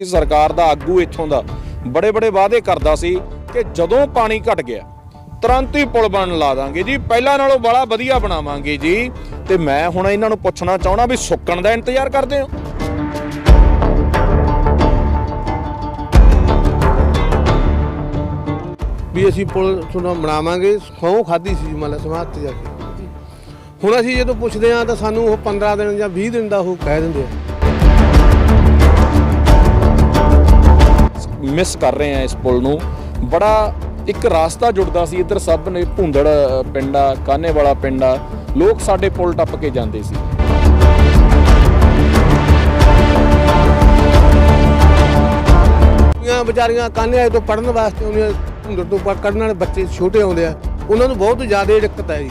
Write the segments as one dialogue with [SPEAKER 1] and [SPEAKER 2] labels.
[SPEAKER 1] ਸਰਕਾਰ ਦਾ ਆਗੂ ਇੱਥੋਂ ਦਾ। ਬੜੇ ਬੜੇ ਵਾਅਦੇ ਕਰਦਾ ਸੀ ਕਿ ਜਦੋਂ ਪਾਣੀ ਘਟ ਗਿਆ, ਤੁਰੰਤ ਹੀ ਪੁਲ ਬਣਨ ਲਾ ਦਾਂਗੇ ਜੀ। ਪਹਿਲਾਂ ਨਾਲੋਂ ਬੜਾ ਵਧੀਆ ਬਣਾਵਾਂਗੇ ਜੀ। ਤੇ ਮੈਂ ਹੁਣ ਇਹਨਾਂ ਨੂੰ ਪੁੱਛਣਾ ਚਾਹਣਾ ਵੀ ਸੁੱਕਣ ਦਾ ਇੰਤਜ਼ਾਰ ਕਰਦੇ ਹੋ?
[SPEAKER 2] ਵੀ ਅਸੀਂ ਪੁਲ ਸੁਣਾ ਬਣਾਵਾਂਗੇ ਸਹੁੰ ਖਾਦੀ ਸੀ ਮਤਲਬ ਸਮਾਧ ਤੇ ਜਾ ਕੇ। ਹੁਣ ਅਸੀਂ ਜਦੋਂ ਪੁੱਛਦੇ ਆ ਤਾਂ ਸਾਨੂੰ ਉਹ 15 ਦਿਨ ਜਾਂ 20 ਦਿਨ ਦਾ ਉਹ ਕਹਿ ਦਿੰਦੇ ਆ।
[SPEAKER 1] ਮਿਸ ਕਰ ਰਹੇ ਆ ਇਸ ਪੁਲ ਨੂੰ। ਬੜਾ ਇੱਕ ਰਾਸਤਾ ਜੁੜਦਾ ਸੀ, ਇੱਧਰ ਸਭ ਨੇ ਭੁੰਦੜ ਪਿੰਡ ਆ, ਕਾਨੇ ਵਾਲਾ ਪਿੰਡ ਆ। ਲੋਕ ਸਾਡੇ ਪੁਲ ਟੱਪ ਕੇ ਜਾਂਦੇ ਸੀ।
[SPEAKER 2] ਕੁੜੀਆਂ, ਵਿਚਾਰੀਆਂ ਕਾਨਿਆਂ ਤੋਂ ਪੜਨ ਵਾਸਤੇ ਉਹਨਾਂ ਭੁੰਦੜ ਤੋਂ ਕੱਢਣ ਵਾਲੇ ਬੱਚੇ ਛੋਟੇ ਆਉਂਦੇ ਆ, ਉਹਨਾਂ ਨੂੰ ਬਹੁਤ ਜ਼ਿਆਦਾ ਦਿੱਕਤ ਹੈ ਜੀ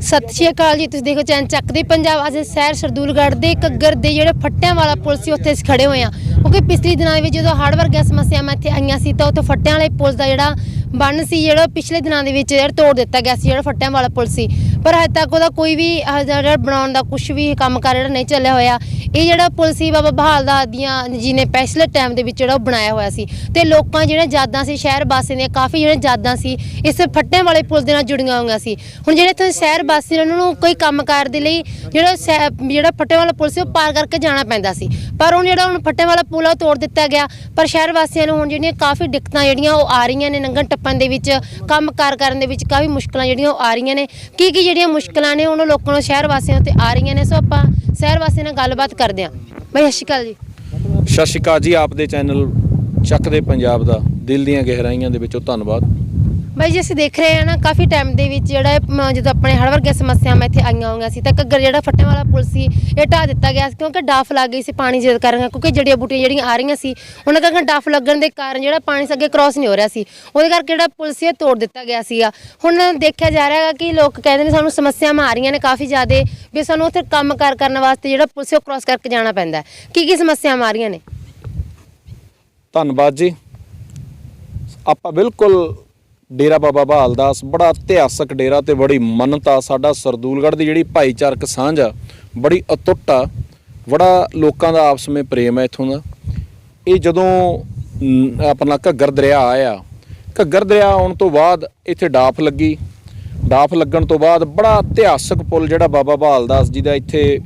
[SPEAKER 3] ਸਤਿ ਸ਼੍ਰੀ ਅਕਾਲ ਜੀ, ਤੁਸੀਂ ਦੇਖੋ ਚੈਨ ਚੱਕਦੇ ਪੰਜਾਬ, ਅੱਜ ਸ਼ਹਿਰ ਸਰਦੂਲਗੜ੍ਹ ਦੇ ਘੱਗਰ ਦੇ ਜਿਹੜੇ ਫੱਟਿਆਂ ਵਾਲਾ ਪੁਲ ਸੀ, ਉੱਥੇ ਅਸੀਂ ਖੜੇ ਹੋਏ ਆ ਕਿਉਂਕਿ ਪਿਛਲੇ ਦਿਨਾਂ ਵਿੱਚ ਜਦੋਂ ਹੜ੍ਹ ਵਰਗੀਆਂ ਸਮੱਸਿਆਵਾਂ ਇੱਥੇ ਆਈਆਂ ਸੀ, ਤਾਂ ਉੱਥੇ ਫੱਟਿਆਂ ਵਾਲੇ ਪੁਲ ਦਾ ਜਿਹੜਾ ਬੰਨ ਸੀ, ਜਿਹੜਾ ਪਿਛਲੇ ਦਿਨਾਂ ਦੇ ਵਿੱਚ ਜਿਹੜਾ ਤੋੜ ਦਿੱਤਾ ਗਿਆ ਸੀ, ਜਿਹੜਾ ਫੱਟਿਆਂ ਵਾਲਾ ਪੁਲ ਸੀ। ਪਰ ਹਜੇ ਤੱਕ ਉਹਦਾ ਕੋਈ ਵੀ ਆਹ ਜਿਹੜਾ ਬਣਾਉਣ ਦਾ ਕੁਝ ਵੀ ਕੰਮ ਕਰ ਜਿਹੜਾ ਨਹੀਂ ਚੱਲਿਆ ਹੋਇਆ। ਇਹ ਜਿਹੜਾ ਪੁਲ ਸੀ ਬਾਬਾ ਬਹਾਲ ਦਾ ਦੀਆਂ ਜੀ ਨੇ ਪਿਛਲੇ ਟਾਈਮ ਦੇ ਵਿੱਚ ਜਿਹੜਾ ਉਹ ਬਣਾਇਆ ਹੋਇਆ ਸੀ। ਤੇ ਲੋਕਾਂ ਜਿਹੜੇ ਯਾਦਾਂ ਸੀ, ਸ਼ਹਿਰ ਵਾਸੀਆਂ ਦੀਆਂ ਕਾਫੀ ਜਿਹੜੇ ਯਾਦਾਂ ਸੀ, ਇਸ ਫੱਟਿਆਂ ਵਾਲੇ ਪੁਲ ਦੇ ਨਾਲ ਜੁੜੀਆਂ ਹੋਈਆਂ ਸੀ। ਹੁਣ ਜਿਹੜੇ ਇੱਥੇ ਸ਼ਹਿਰ ਵਾਸੀ ਨੇ ਉਹਨਾਂ ਨੂੰ ਕੋਈ ਕੰਮ ਕਾਰ ਦੇ ਲਈ ਜਿਹੜਾ ਸ਼ਹਿ- ਜਿਹੜਾ ਫੱਟਿਆਂ ਵਾਲਾ ਪੁਲ ਸੀ, ਉਹ ਪਾਰ ਕਰਕੇ ਜਾਣਾ ਪੈਂਦਾ ਸੀ। ਪਰ ਹੁਣ ਜਿਹੜਾ ਹੁਣ ਫੱਟਿਆਂ ਵਾਲਾ ਪੁਲ ਆ, ਉਹ ਤੋੜ ਦਿੱਤਾ ਗਿਆ। ਪਰ ਸ਼ਹਿਰ ਵਾਸੀਆਂ ਨੂੰ ਹੁਣ ਜਿਹੜੀਆਂ ਕਾਫੀ ਦਿੱਕਤਾਂ ਜਿਹੜੀਆਂ ਉਹ ਆ ਰਹੀਆਂ ਨੇ ਲੰਘਣ ਟੱਪਣ ਦੇ ਵਿੱਚ, ਕੰਮ ਕਾਰ ਕਰਨ ਦੇ ਵਿੱਚ ਕਾਫੀ ਮੁਸ਼ਕਲਾਂ ਜਿਹੜੀਆਂ ਉਹ ਆ ਰਹੀਆਂ ਨੇ। ਕੀ ਕੀ ਜਿਹੜੀਆਂ ਮੁਸ਼ਕਲਾਂ ਨੇ, ਉਹਨਾਂ ਲੋਕਾਂ ਨੂੰ ਸ਼ਹਿਰ ਵਾਸੀਆਂ ਤੇ ਆ ਰਹੀਆਂ ਨੇ। ਸੋ ਆਪਾਂ ਸ਼ਹਿਰ ਵਾਸੀਆਂ ਨਾਲ ਗੱਲਬਾਤ ਕਰਦੇ ਹਾਂ। ਬਈ, ਸਤਿ ਸ਼੍ਰੀ ਅਕਾਲ ਜੀ।
[SPEAKER 1] ਸਤਿ ਸ਼੍ਰੀ ਅਕਾਲ ਜੀ, ਆਪ ਦੇ ਚੈਨਲ ਚੱਕਦੇ ਪੰਜਾਬ ਦਾ। ਦਿਲ ਦੀਆਂ ਗਹਿਰਾਈਆਂ ਦੇ ਵਿੱਚੋਂ ਧੰਨਵਾਦ।
[SPEAKER 3] ਬਾਈ ਜੀ, ਅਸੀਂ ਦੇਖ ਰਹੇ ਹਾਂ ਨਾ, ਕਾਫੀ ਟਾਈਮ ਦੇ ਵਿੱਚ ਜਿਹੜਾ ਇਹ ਮ- ਜਦੋਂ ਆਪਣੇ ਹੜ੍ਹ ਵਰਗੀਆਂ ਸਮੱਸਿਆਵਾਂ ਇੱਥੇ ਆਈਆਂ ਹੋਈਆਂ ਸੀ, ਤਾਂ ਘੱਗਰ ਜਿਹੜਾ ਫੱਟਿਆਂ ਵਾਲਾ ਪੁਲ ਸੀ, ਇਹ ਢਾਹ ਦਿੱਤਾ ਗਿਆ ਸੀ ਕਿਉਂਕਿ ਡਾਫ ਲੱਗ ਗਈ ਸੀ, ਪਾਣੀ ਜਦ ਕਰਾਂਗਾ ਕਿਉਂਕਿ ਜੜੀਆਂ ਬੂਟੀਆਂ ਜਿਹੜੀਆਂ ਆ ਰਹੀਆਂ ਸੀ, ਉਹਨਾਂ ਕਰਕੇ ਡਾਫ ਲੱਗਣ ਦੇ ਕਾਰਨ ਜਿਹੜਾ ਪਾਣੀ ਅੱਗੇ ਕ੍ਰਾਸ ਨਹੀਂ ਹੋ ਰਿਹਾ ਸੀ। ਉਹਦੇ ਕਰਕੇ ਜਿਹੜਾ ਪੁਲ ਸੀ, ਇਹ ਤੋੜ ਦਿੱਤਾ ਗਿਆ ਸੀਗਾ। ਹੁਣ ਦੇਖਿਆ ਜਾ ਰਿਹਾ ਹੈਗਾ ਕਿ ਲੋਕ ਕਹਿੰਦੇ ਨੇ ਸਾਨੂੰ ਸਮੱਸਿਆਵਾਂ ਆ ਰਹੀਆਂ ਨੇ ਕਾਫੀ ਜ਼ਿਆਦਾ, ਵੀ ਸਾਨੂੰ ਉੱਥੇ ਕੰਮ ਕਾਰ ਕਰਨ ਵਾਸਤੇ ਜਿਹੜਾ ਪੁਲ ਸੀ, ਉਹ ਕ੍ਰਾਸ ਕਰਕੇ ਜਾਣਾ ਪੈਂਦਾ ਹੈ। ਕੀ ਕੀ ਸਮੱਸਿਆਵਾਂ ਆ ਰਹੀਆਂ ਨੇ?
[SPEAKER 1] ਧੰਨਵਾਦ ਜੀ। ਆਪਾਂ ਬਿਲਕੁਲ ਡੇਰਾ ਬਾਬਾ ਬਹਾਲ ਦਾਸ, ਬੜਾ ਇਤਿਹਾਸਕ ਡੇਰਾ ਤੇ ਬੜੀ ਮੰਨਤਾ, ਸਾਡਾ ਸਰਦੂਲਗੜ੍ਹ ਦੀ ਜਿਹੜੀ ਭਾਈਚਾਰਕ ਸਾਂਝ ਆ, ਬੜੀ ਅਤੁੱਟ ਆ, ਬੜਾ ਲੋਕਾਂ ਦਾ ਆਪਸ ਵਿੱਚ ਪ੍ਰੇਮ ਹੈ ਇੱਥੋਂ ਦਾ। ਇਹ ਜਦੋਂ ਆਪਣਾ ਘੱਗਰ ਦਰਿਆ ਆਇਆ, ਘੱਗਰ ਦਰਿਆ ਆਉਣ ਤੋਂ ਬਾਅਦ ਇੱਥੇ ਡਾਫ ਲੱਗੀ। ਡਾਫ ਲੱਗਣ ਤੋਂ ਬਾਅਦ ਬੜਾ ਇਤਿਹਾਸਕ ਪੁਲ ਜਿਹੜਾ ਬਾਬਾ ਬਹਾਲ ਦਾਸ ਜੀ ਦਾ ਇੱਥੇ,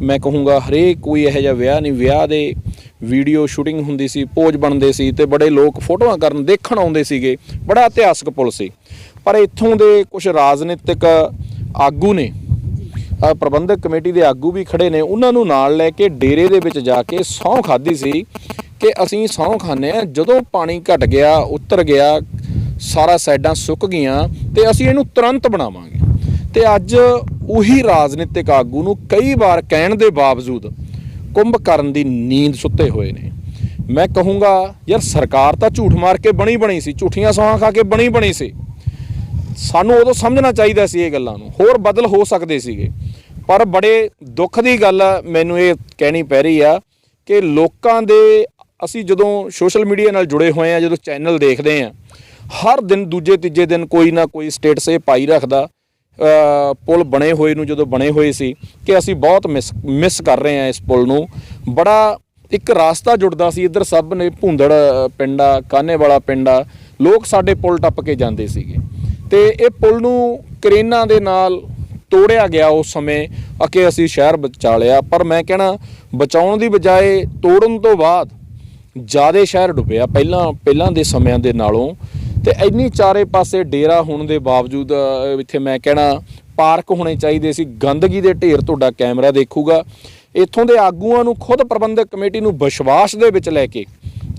[SPEAKER 1] ਮੈਂ ਕਹੂੰਗਾ ਹਰੇਕ ਕੋਈ ਇਹੋ ਜਿਹਾ ਵਿਆਹ ਨਹੀਂ, ਵਿਆਹ ਦੇ ਵੀਡੀਓ ਸ਼ੂਟਿੰਗ ਹੁੰਦੀ ਸੀ, ਪੋਜ ਬਣਦੇ ਸੀ ਤੇ ਬੜੇ ਲੋਕ ਫੋਟੋਆਂ ਕਰਨ, ਦੇਖਣ ਆਉਂਦੇ ਸੀਗੇ। ਬੜਾ ਇਤਿਹਾਸਕ ਪੁਲ ਸੀ। ਪਰ ਇੱਥੋਂ ਦੇ ਕੁਝ ਰਾਜਨੀਤਿਕ ਆਗੂ ਨੇ ਪ੍ਰਬੰਧਕ ਕਮੇਟੀ ਦੇ ਆਗੂ ਵੀ ਖੜੇ ਨੇ, ਉਹਨਾਂ ਨੂੰ ਨਾਲ ਲੈ ਕੇ ਡੇਰੇ ਦੇ ਵਿੱਚ ਜਾ ਕੇ ਸਹੁੰ ਖਾਦੀ ਸੀ ਕਿ ਅਸੀਂ ਸਹੁੰ ਖਾਂਦੇ ਆ ਜਦੋਂ ਪਾਣੀ ਘਟ ਗਿਆ, ਉਤਰ ਗਿਆ, ਸਾਰਾ ਸਾਈਡਾਂ ਸੁੱਕ ਗਈਆਂ ਤੇ ਅਸੀਂ ਇਹਨੂੰ ਤੁਰੰਤ ਬਣਾਵਾਂਗੇ। ਤੇ ਅੱਜ ਉਹੀ ਰਾਜਨੀਤਿਕ ਆਗੂ ਨੂੰ ਕਈ ਵਾਰ ਕਹਿਣ ਦੇ ਬਾਵਜੂਦ ਕੁੰਭ ਕਰਨ ਦੀ ਨੀਂਦ ਸੁੱਤੇ ਹੋਏ ਨੇ। ਮੈਂ ਕਹੂੰਗਾ, ਯਾਰ ਸਰਕਾਰ ਤਾਂ ਝੂਠ ਮਾਰ ਕੇ ਬਣੀ ਬਣੀ ਸੀ, ਝੂਠੀਆਂ ਸੌਹਾਂ ਖਾ ਕੇ ਬਣੀ ਬਣੀ ਸੀ। ਸਾਨੂੰ ਉਦੋਂ ਸਮਝਣਾ ਚਾਹੀਦਾ ਸੀ ਇਹ ਗੱਲਾਂ ਨੂੰ, ਹੋਰ ਬਦਲ ਹੋ ਸਕਦੇ ਸੀਗੇ। ਪਰ ਬੜੇ ਦੁੱਖ ਦੀ ਗੱਲ ਮੈਨੂੰ ਇਹ ਕਹਿਣੀ ਪੈ ਰਹੀ ਆ ਕਿ ਲੋਕਾਂ ਦੇ ਅਸੀਂ ਜਦੋਂ ਸੋਸ਼ਲ ਮੀਡੀਆ ਨਾਲ ਜੁੜੇ ਹੋਏ ਆ, ਜਦੋਂ ਚੈਨਲ ਦੇਖਦੇ ਆ, ਹਰ ਦਿਨ ਦੂਜੇ ਤੀਜੇ ਦਿਨ ਕੋਈ ਨਾ ਕੋਈ ਸਟੇਟਸ ਇਹ ਪਾਈ ਰੱਖਦਾ। ਪੁਲ ਬਣੇ ਹੋਏ ਨੂੰ ਜਦੋਂ ਬਣੇ ਹੋਏ ਸੀ ਕਿ ਅਸੀਂ ਬਹੁਤ ਮਿਸ ਮਿਸ ਕਰ ਰਹੇ ਹਾਂ ਇਸ ਪੁਲ ਨੂੰ। ਬੜਾ ਇੱਕ ਰਾਸਤਾ ਜੁੜਦਾ ਸੀ, ਇੱਧਰ ਸਭ ਨੇ ਭੁੰਦੜ ਪਿੰਡ ਆ, ਕਾਨੇ ਵਾਲਾ ਪਿੰਡ ਆ, ਲੋਕ ਸਾਡੇ ਪੁਲ ਟੱਪ ਕੇ ਜਾਂਦੇ ਸੀਗੇ। ਤੇ ਇਹ ਪੁਲ ਨੂੰ ਕਰੇਨਾਂ ਦੇ ਨਾਲ ਤੋੜਿਆ ਗਿਆ ਉਸ ਸਮੇਂ, ਅਕੇ ਅਸੀਂ ਸ਼ਹਿਰ ਬਚਾ ਲਿਆ। ਪਰ ਮੈਂ ਕਹਿਣਾ, ਬਚਾਉਣ ਦੀ ਬਜਾਏ ਤੋੜਨ ਤੋਂ ਬਾਅਦ ਜ਼ਿਆਦਾ ਸ਼ਹਿਰ ਡੁੱਬਿਆ, ਪਹਿਲਾਂ ਪਹਿਲਾਂ ਦੇ ਸਮਿਆਂ ਦੇ ਨਾਲੋਂ। ਤੇ ਇੰਨੀ ਚਾਰੇ ਪਾਸੇ ਡੇਰਾ ਹੋਣ ਦੇ ਬਾਵਜੂਦ ਇੱਥੇ ਮੈਂ ਕਹਿਣਾ, ਪਾਰਕ ਹੋਣੇ ਚਾਹੀਦੇ ਸੀ। ਗੰਦਗੀ ਦੇ ਢੇਰ ਤੁਹਾਡਾ ਕੈਮਰਾ ਦੇਖੂਗਾ। ਇੱਥੋਂ ਦੇ ਆਗੂਆਂ ਨੂੰ ਖੁਦ ਪ੍ਰਬੰਧਕ ਕਮੇਟੀ ਨੂੰ ਵਿਸ਼ਵਾਸ ਦੇ ਵਿੱਚ ਲੈ ਕੇ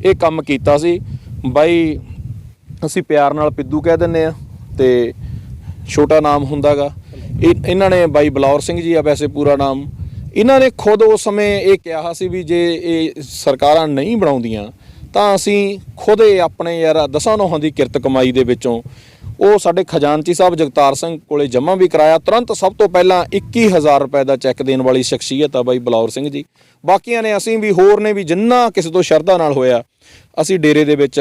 [SPEAKER 1] ਇਹ ਕੰਮ ਕੀਤਾ ਸੀ। ਬਾਈ, ਅਸੀਂ ਪਿਆਰ ਨਾਲ ਪਿੱਦੂ ਕਹਿ ਦਿੰਨੇ ਆ ਤੇ ਛੋਟਾ ਨਾਮ ਹੁੰਦਾਗਾ। ਇਹ ਇਹਨਾਂ ਨੇ ਬਾਈ ਬਲੌਰ ਸਿੰਘ ਜੀ ਆ ਵੈਸੇ ਪੂਰਾ ਨਾਮ। ਇਹਨਾਂ ਨੇ ਖੁਦ ਉਸ ਸਮੇਂ ਇਹ ਕਿਹਾ ਸੀ ਵੀ ਜੇ ਇਹ ਸਰਕਾਰਾਂ ਨਹੀਂ ਬਣਾਉਂਦੀਆਂ ਤਾਂ ਅਸੀਂ ਖੁਦ ਆਪਣੇ ਯਾਰ ਦਸਾਂ ਨੋਹਾਂ ਦੀ ਕਿਰਤ ਕਮਾਈ ਦੇ ਵਿੱਚੋਂ ਉਹ ਸਾਡੇ ਖਜ਼ਾਨਚੀ ਸਾਹਿਬ ਜਗਤਾਰ ਸਿੰਘ ਕੋਲੇ ਜਮ੍ਹਾਂ ਵੀ ਕਰਾਇਆ। ਤੁਰੰਤ ਸਭ ਤੋਂ ਪਹਿਲਾਂ 21000 ਰੁਪਏ ਦਾ ਚੈੱਕ ਦੇਣ ਵਾਲੀ ਸ਼ਖਸੀਅਤ ਆ ਬਾਈ ਬਲੌਰ ਸਿੰਘ ਜੀ। ਬਾਕੀਆਂ ਨੇ ਅਸੀਂ ਵੀ, ਹੋਰ ਨੇ ਵੀ ਜਿੰਨਾ ਕਿਸੇ ਤੋਂ ਸ਼ਰਧਾ ਨਾਲ ਹੋਇਆ, ਅਸੀਂ ਡੇਰੇ ਦੇ ਵਿੱਚ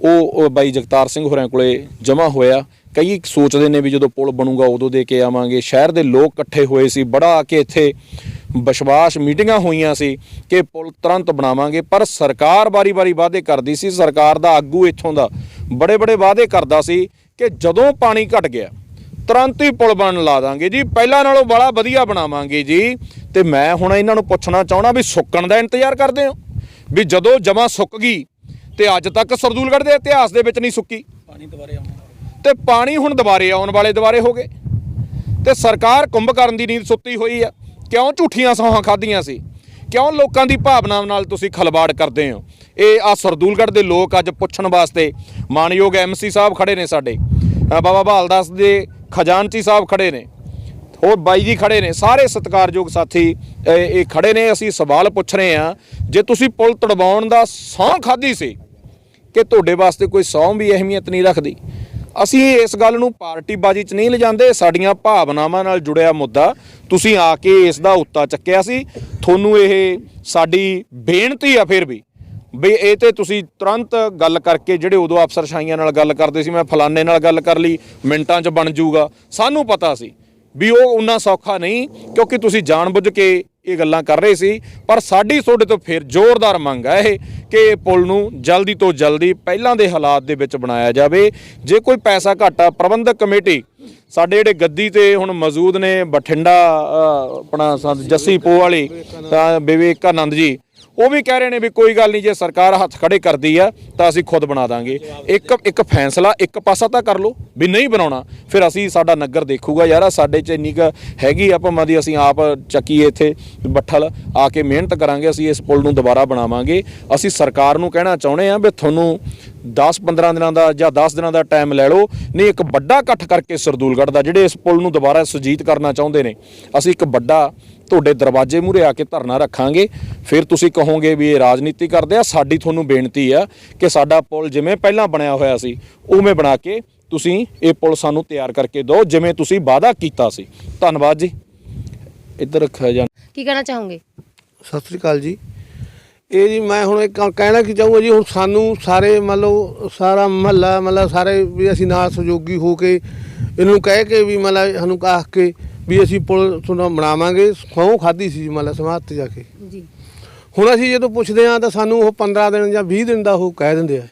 [SPEAKER 1] ਉਹ ਉਹ ਬਾਈ ਜਗਤਾਰ ਸਿੰਘ ਹੋਰਾਂ ਕੋਲੇ ਜਮ੍ਹਾਂ ਹੋਇਆ। ਕਈ ਸੋਚਦੇ ਨੇ ਵੀ ਜਦੋਂ ਪੁਲ ਬਣੂਗਾ ਉਦੋਂ ਦੇ ਕੇ ਆਵਾਂਗੇ। ਸ਼ਹਿਰ ਦੇ ਲੋਕ ਇਕੱਠੇ ਹੋਏ ਸੀ। ਬੜਾ ਆ ਕੇ ਇੱਥੇ ਵਿਸ਼ਵਾਸ ਮੀਟਿੰਗਾਂ ਹੋਈਆਂ ਸੀ ਕਿ ਪੁਲ ਤੁਰੰਤ ਬਣਾਵਾਂਗੇ ਪਰ ਸਰਕਾਰ ਵਾਰੀ-ਵਾਰੀ ਵਾਅਦੇ ਕਰਦੀ ਸੀ ਸਰਕਾਰ ਦਾ ਆਗੂ ਇੱਥੋਂ ਦਾ ਬੜੇ-ਬੜੇ ਵਾਅਦੇ ਕਰਦਾ ਸੀ ਕਿ ਜਦੋਂ ਪਾਣੀ ਘਟ ਗਿਆ ਤੁਰੰਤ ਹੀ ਪੁਲ ਬਣਨ ਲਾ ਦਾਂਗੇ ਜੀ ਪਹਿਲਾਂ ਨਾਲੋਂ ਬੜਾ ਵਧੀਆ ਬਣਾਵਾਂਗੇ ਜੀ। ਤੇ ਮੈਂ ਹੁਣ ਇਹਨਾਂ ਨੂੰ ਪੁੱਛਣਾ ਚਾਹਣਾ ਵੀ ਸੁੱਕਣ ਦਾ ਇੰਤਜ਼ਾਰ ਕਰਦੇ ਹੋ? ਵੀ ਜਦੋਂ ਜਮਾ ਸੁੱਕ ਗਈ ਤੇ ਅੱਜ ਤੱਕ ਸਰਦੂਲਗੜ੍ਹ ਦੇ ਇਤਿਹਾਸ ਦੇ ਵਿੱਚ ਨਹੀਂ ਸੁੱਕੀ?
[SPEAKER 4] ਪਾਣੀ ਦੁਬਾਰੇ ਆਉਣਾ
[SPEAKER 1] ਤੇ ਪਾਣੀ ਹੁਣ ਦੁਬਾਰੇ ਆਉਣ ਵਾਲੇ ਦੁਬਾਰੇ ਹੋ ਗਏ। ਤੇ ਸਰਕਾਰ ਕੁੰਭ ਕਰਨ ਦੀ ਨੀਂਦ ਸੁੱਤੀ ਹੋਈ ਆ। ਕਿਉਂ ਝੂਠੀਆਂ ਸੌਹਾਂ ਖਾਧੀਆਂ ਸੀ? ਕਿਉਂ ਲੋਕਾਂ ਦੀ ਭਾਵਨਾਵਾਂ ਨਾਲ ਤੁਸੀਂ ਖਲਵਾੜ ਕਰਦੇ ਹੋ? ਇਹ ਆ ਸਰਦੂਲਗੜ੍ਹ ਦੇ ਲੋਕ ਅੱਜ ਪੁੱਛਣ ਵਾਸਤੇ ਮਾਨਯੋਗ ਐਮਸੀ ਸਾਹਿਬ ਖੜੇ ਨੇ ਸਾਡੇ। ਬਾਬਾ ਬਹਾਲਦਾਸ ਦੇ ਖਜ਼ਾਨਚੀ ਸਾਹਿਬ ਖੜੇ ਨੇ। ਹੋਰ ਬਾਈ ਜੀ ਖੜੇ ਨੇ। ਸਾਰੇ ਸਤਿਕਾਰਯੋਗ ਸਾਥੀ, ਇਹ ਖੜੇ ਨੇ। ਅਸੀਂ ਸਵਾਲ ਪੁੱਛ ਰਹੇ ਆ ਜੇ ਤੁਸੀਂ ਪੁਲ ਤੜਵਾਉਣ ਦਾ ਸਹੁੰ ਖਾਧੀ ਸੀ, ਕਿ ਤੁਹਾਡੇ ਵਾਸਤੇ ਕੋਈ ਸੌਂ ਵੀ ਅਹਿਮੀਅਤ ਨਹੀਂ ਰੱਖਦੀ? ਅਸੀਂ ਇਸ ਗੱਲ ਨੂੰ ਪਾਰਟੀਬਾਜ਼ੀ 'ਚ ਨਹੀਂ ਲਿਜਾਂਦੇ, ਸਾਡੀਆਂ ਭਾਵਨਾਵਾਂ ਨਾਲ ਜੁੜਿਆ ਮੁੱਦਾ। ਤੁਸੀਂ ਆ ਕੇ ਇਸ ਦਾ ਉੱਤਾ ਚੱਕਿਆ ਸੀ। ਤੁਹਾਨੂੰ ਇਹ ਸਾਡੀ ਬੇਨਤੀ ਆ ਫਿਰ ਵੀ। ਬਈ ਇਹ ਤੇ ਤੁਸੀਂ ਤੁਰੰਤ ਗੱਲ ਕਰਕੇ ਜਿਹੜੇ ਉਦੋਂ ਅਫਸਰਸ਼ਾਹੀਆਂ ਨਾਲ ਗੱਲ ਕਰਦੇ ਸੀ, ਮੈਂ ਫਲਾਣੇ ਨਾਲ ਗੱਲ ਕਰ ਲਈ, ਮਿੰਟਾਂ 'ਚ ਬਣ ਜਾਊਗਾ। ਸਾਨੂੰ ਪਤਾ ਸੀ ਵੀ ਉਹ ਉਨਾ ਸੌਖਾ ਨਹੀਂ, ਕਿਉਂਕਿ ਤੁਸੀਂ ਜਾਣਬੁੱਝ ਕੇ ਇਹ ਗੱਲਾਂ ਕਰ ਰਹੇ ਸੀ। ਪਰ ਸਾਡੀ ਤੁਹਾਡੇ ਤੋਂ ਫਿਰ ਜ਼ੋਰਦਾਰ ਮੰਗ ਹੈ ਇਹ ਕਿ ਇਹ ਪੁਲ ਨੂੰ ਜਲਦੀ ਤੋਂ ਜਲਦੀ ਪਹਿਲਾਂ ਦੇ ਹਾਲਾਤ ਦੇ ਵਿੱਚ ਬਣਾਇਆ ਜਾਵੇ। ਜੇ ਕੋਈ ਪੈਸਾ ਘਾਟਾ, ਪ੍ਰਬੰਧਕ ਕਮੇਟੀ ਸਾਡੇ ਜਿਹੜੇ ਗੱਦੀ ਤੇ ਹੁਣ ਮੌਜੂਦ ਨੇ ਬਠਿੰਡਾ ਆਪਣਾ ਜੱਸੀ ਪੋ ਵਾਲੀ, ਤਾਂ ਵਿਵੇਕਾਨੰਦ ਜੀ ਉਹ ਵੀ ਕਹਿ ਰਹੇ ਨੇ ਵੀ ਕੋਈ ਗੱਲ ਨਹੀਂ, ਜੇ ਸਰਕਾਰ ਹੱਥ ਖੜੇ ਕਰਦੀ ਆ, ਤਾਂ ਅਸੀਂ ਖੁਦ ਬਣਾ ਦਾਂਗੇ। ਇੱਕ ਇੱਕ ਫੈਸਲਾ ਇੱਕ ਪਾਸਾ ਤਾਂ ਕਰ ਲਓ, ਵੀ ਨਹੀਂ ਬਣਾਉਣਾ, ਫਿਰ ਅਸੀਂ ਸਾਡਾ ਨਗਰ ਦੇਖੂਗਾ ਯਾਰ, ਸਾਡੇ ਚ ਇੰਨੀ ਕੁ ਹੈਗੀ ਆ ਭਾਵੇਂ ਦੀ, ਅਸੀਂ ਆਪ ਚੱਕੀਏ ਇੱਥੇ ਬੱਠਲ, ਆ ਕੇ ਮਿਹਨਤ ਕਰਾਂਗੇ, ਅਸੀਂ ਇਸ ਪੁਲ ਨੂੰ ਦੁਬਾਰਾ ਬਣਾਵਾਂਗੇ। ਅਸੀਂ ਸਰਕਾਰ ਨੂੰ ਕਹਿਣਾ ਚਾਹੁੰਦੇ ਆ ਵੀ ਤੁਹਾਨੂੰ 10-15 ਦਿਨਾਂ ਦਾ ਜਾਂ 10 ਦਿਨਾਂ ਦਾ ਟਾਈਮ ਲੈ ਲਓ, ਨਹੀਂ, ਇੱਕ ਵੱਡਾ ਇਕੱਠ ਕਰਕੇ ਸਰਦੂਲਗੜ੍ਹ ਦਾ, ਜਿਹੜੇ ਇਸ ਪੁਲ ਨੂੰ ਦੁਬਾਰਾ ਸੁਜੀਤ ਕਰਨਾ ਚਾਹੁੰਦੇ ਨੇ, ਅਸੀਂ ਇੱਕ ਵੱਡਾ ਤੁਹਾਡੇ ਦਰਵਾਜ਼ੇ ਮੂਹਰੇ ਆ ਕੇ ਧਰਨਾ ਰੱਖਾਂਗੇ। ਫਿਰ ਤੁਸੀਂ ਕਹੋਗੇ ਵੀ ਇਹ ਰਾਜਨੀਤੀ ਕਰਦੇ ਆ। ਸਾਡੀ ਤੁਹਾਨੂੰ ਬੇਨਤੀ ਆ ਕਿ ਸਾਡਾ ਪੁਲ ਜਿਵੇਂ ਪਹਿਲਾਂ ਬਣਿਆ ਹੋਇਆ ਸੀ ਉਵੇਂ ਬਣਾ ਕੇ ਤੁਸੀਂ ਇਹ ਪੁਲ ਸਾਨੂੰ ਤਿਆਰ ਕਰਕੇ ਦਿਓ ਜਿਵੇਂ ਤੁਸੀਂ ਵਾਅਦਾ ਕੀਤਾ ਸੀ। ਧੰਨਵਾਦ ਜੀ। ਇੱਧਰ ਰੱਖਿਆ ਜਾ
[SPEAKER 3] ਕੀ ਕਹਿਣਾ ਚਾਹੋਗੇ?
[SPEAKER 2] ਸਤਿ ਸ੍ਰੀ ਅਕਾਲ ਜੀ। ਇਹ ਜੀ ਮੈਂ ਹੁਣ ਇੱਕ ਕਹਿਣਾ ਕੀ ਚਾਹੂੰਗਾ ਜੀ ਹੁਣ ਸਾਨੂੰ ਸਾਰੇ ਮੰਨ ਲਓ ਸਾਰਾ ਮਹੱਲਾ ਮਤਲਬ ਸਾਰੇ ਵੀ ਅਸੀਂ ਨਾਲ ਸਹਿਯੋਗੀ ਹੋ ਕੇ ਇਹਨੂੰ ਕਹਿ ਕੇ ਵੀ ਮਤਲਬ ਸਾਨੂੰ ਕਾਹ ਕੇ ਵੀ ਅਸੀਂ ਪੁਲ ਤੁਹਾਨੂੰ ਬਣਾਵਾਂਗੇ ਸਹੁੰ ਖਾਧੀ ਸੀ ਮਤਲਬ ਸਮਾਧ ਤੇ ਜਾ ਕੇ।
[SPEAKER 3] ਜੀ।
[SPEAKER 2] ਹੁਣ ਅਸੀਂ ਜਦੋਂ ਪੁੱਛਦੇ ਆ ਤਾਂ ਸਾਨੂੰ ਉਹ 15 ਦਿਨ ਜਾਂ 20 ਦਿਨ ਦਾ ਉਹ ਕਹਿ ਦਿੰਦੇ ਆ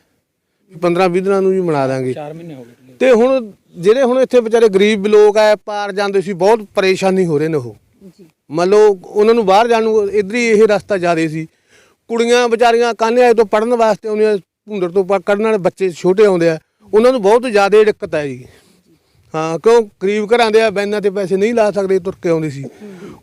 [SPEAKER 2] 15 20 ਦਿਨਾਂ ਨੂੰ ਵੀ ਬਣਾ ਦਾਂਗੇ।
[SPEAKER 4] 4 ਮਹੀਨੇ ਹੋ ਗਏ
[SPEAKER 2] ਤੇ ਹੁਣ ਜਿਹੜੇ ਹੁਣ ਇੱਥੇ ਵਿਚਾਰੇ ਗਰੀਬ ਲੋਕ ਆ ਪਾਰ ਜਾਂਦੇ ਸੀ ਬਹੁਤ ਪਰੇਸ਼ਾਨੀ ਹੋ ਰਹੇ ਨੇ ਉਹ।
[SPEAKER 3] ਜੀ।
[SPEAKER 2] ਮੰਨ ਲਓ ਉਹਨਾਂ ਨੂੰ ਬਾਹਰ ਜਾਣ ਨੂੰ ਇਧਰ ਹੀ ਇਹ ਰਸਤਾ ਜ਼ਿਆਦੇ ਸੀ। ਕੁੜੀਆਂ ਵਿਚਾਰੀਆਂ ਕਾਨਿਆਂ ਤੋਂ ਪੜਨ ਵਾਸਤੇ ਆਉਂਦੀਆਂ ਭੁੰਡਰ ਤੋਂ ਪ- ਕੱਢਣ ਵਾਲੇ ਬੱਚੇ ਛੋਟੇ ਆਉਂਦੇ ਆ ਉਹਨਾਂ ਨੂੰ ਬਹੁਤ ਜ਼ਿਆਦਾ ਦਿੱਕਤ ਹੈ ਜੀ। ਹਾਂ ਕਿਉਂ? ਗਰੀਬ ਘਰਾਂ ਦੇ ਆ ਬੈਨਾਂ ਤੇ ਪੈਸੇ ਨਹੀਂ ਲਾ ਸਕਦੇ ਤੁਰ ਕੇ ਆਉਂਦੇ ਸੀ।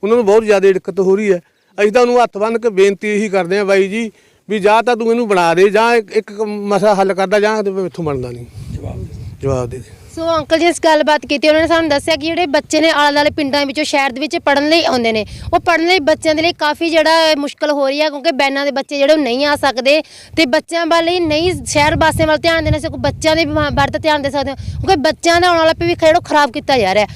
[SPEAKER 2] ਉਹਨਾਂ ਨੂੰ ਬਹੁਤ ਜ਼ਿਆਦਾ ਦਿੱਕਤ ਹੋ ਰਹੀ ਹੈ। ਅਸੀਂ ਤਾਂ ਉਹਨੂੰ ਹੱਥ ਬੰਨ੍ਹ ਕੇ ਬੇਨਤੀ ਇਹੀ ਕਰਦੇ ਆ ਬਾਈ ਜੀ ਵੀ ਜਾਂ ਤਾਂ ਤੂੰ ਇਹਨੂੰ ਬਣਾ ਦੇ ਜਾਂ ਇੱਕ ਮਸਲਾ ਹੱਲ ਕਰਦਾ ਜਾਂ ਤੇ ਇੱਥੋਂ ਬਣਦਾ ਨਹੀਂ।
[SPEAKER 4] ਜਵਾਬ ਦੇ।
[SPEAKER 2] ਜਵਾਬ ਦੇ ਦੇ।
[SPEAKER 3] ਸੋ ਅੰਕਲ ਜੀ, ਇਸ ਗੱਲਬਾਤ ਕੀਤੀ, ਉਹਨਾਂ ਨੇ ਸਾਨੂੰ ਦੱਸਿਆ ਕਿ ਜਿਹੜੇ ਬੱਚੇ ਨੇ ਆਲੇ ਦੁਆਲੇ ਪਿੰਡਾਂ ਵਿੱਚੋਂ, ਸ਼ਹਿਰ ਦੇ ਵਿੱਚ ਪੜਨ ਲਈ ਆਉਂਦੇ ਨੇ, ਉਹ ਪੜਨ ਲਈ ਬੱਚਿਆਂ ਦੇ ਲਈ ਕਾਫੀ ਜਿਹੜਾ ਮੁਸ਼ਕਲ ਹੋ ਰਹੀ ਹੈ ਕਿਉਂਕਿ ਬੈਨਾਂ ਦੇ ਬੱਚੇ ਜਿਹੜੇ ਉਹ ਨਹੀਂ ਆ ਸਕਦੇ ਤੇ ਬੱਚਿਆਂ ਵਾਲੇ ਨਹੀਂ ਸ਼ਹਿਰ ਵਾਸੀਆਂ ਵੱਲ ਧਿਆਨ ਦੇਣਾ ਸਗੋਂ ਬੱਚਿਆਂ ਦੇ ਵੱਲ ਤਾਂ ਧਿਆਨ ਦੇ ਸਕਦੇ ਹੋ, ਕਿਉਂਕਿ ਬੱਚਿਆਂ ਦਾ ਆਉਣ ਵਾਲਾ ਭਵਿੱਖ ਜਿਹੜਾ ਉਹ ਖਰਾਬ ਕੀਤਾ ਜਾ ਰਿਹਾ।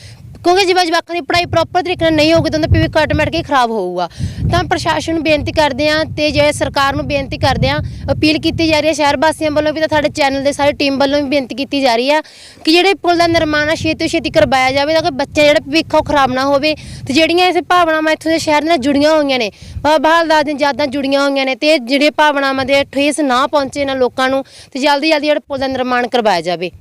[SPEAKER 3] ਕਿਉਂਕਿ ਜਿਵੇਂ ਜਵਾਕਾਂ ਦੀ ਪੜ੍ਹਾਈ ਪ੍ਰੋਪਰ ਤਰੀਕੇ ਨਾਲ ਨਹੀਂ ਹੋਊਗੀ ਤਾਂ ਉਹਦਾ ਭਵਿੱਖ ਆਟੋਮੈਟਿਕਲੀ ਖਰਾਬ ਹੋਊਗਾ। ਤਾਂ ਪ੍ਰਸ਼ਾਸਨ ਨੂੰ ਬੇਨਤੀ ਕਰਦੇ ਹਾਂ ਤੇ ਜੇ ਸਰਕਾਰ ਨੂੰ ਬੇਨਤੀ ਕਰਦੇ ਹਾਂ, ਅਪੀਲ ਕੀਤੀ ਜਾ ਰਹੀ ਹੈ ਸ਼ਹਿਰ ਵਾਸੀਆਂ ਵੱਲੋਂ ਵੀ ਤਾਂ ਸਾਡੇ ਚੈਨਲ ਦੇ ਸਾਰੀ ਟੀਮ ਵੱਲੋਂ ਵੀ ਬੇਨਤੀ ਕੀਤੀ ਜਾ ਰਹੀ ਆ ਕਿ ਜਿਹੜੇ ਪੁਲ ਦਾ ਨਿਰਮਾਣ ਆ, ਛੇਤੀ ਤੋਂ ਛੇਤੀ ਕਰਵਾਇਆ ਜਾਵੇ ਤਾਂ ਕਿ ਬੱਚੇ ਜਿਹੜਾ ਭਵਿੱਖ ਉਹ ਖਰਾਬ ਨਾ ਹੋਵੇ ਤੇ ਜਿਹੜੀਆਂ ਇਸ ਭਾਵਨਾਵਾਂ ਇੱਥੋਂ ਦੇ ਸ਼ਹਿਰ ਨਾਲ ਜੁੜੀਆਂ ਹੋਈਆਂ ਨੇ, ਬਾਬਾ ਬਹਾਲਦਾਸ ਦੀਆਂ ਯਾਦਾਂ ਜੁੜੀਆਂ ਹੋਈਆਂ ਨੇ ਤੇ ਜਿਹੜੇ ਭਾਵਨਾਵਾਂ ਦੇ ਠੇਸ ਨਾ ਪਹੁੰਚੇ ਇਹਨਾਂ ਲੋਕਾਂ ਨੂੰ ਤੇ ਜਲਦੀ ਜਲਦੀ ਜਿਹੜਾ ਪੁਲ ਦਾ ਨਿਰਮਾਣ ਕਰਵਾਇਆ ਜਾਵੇ।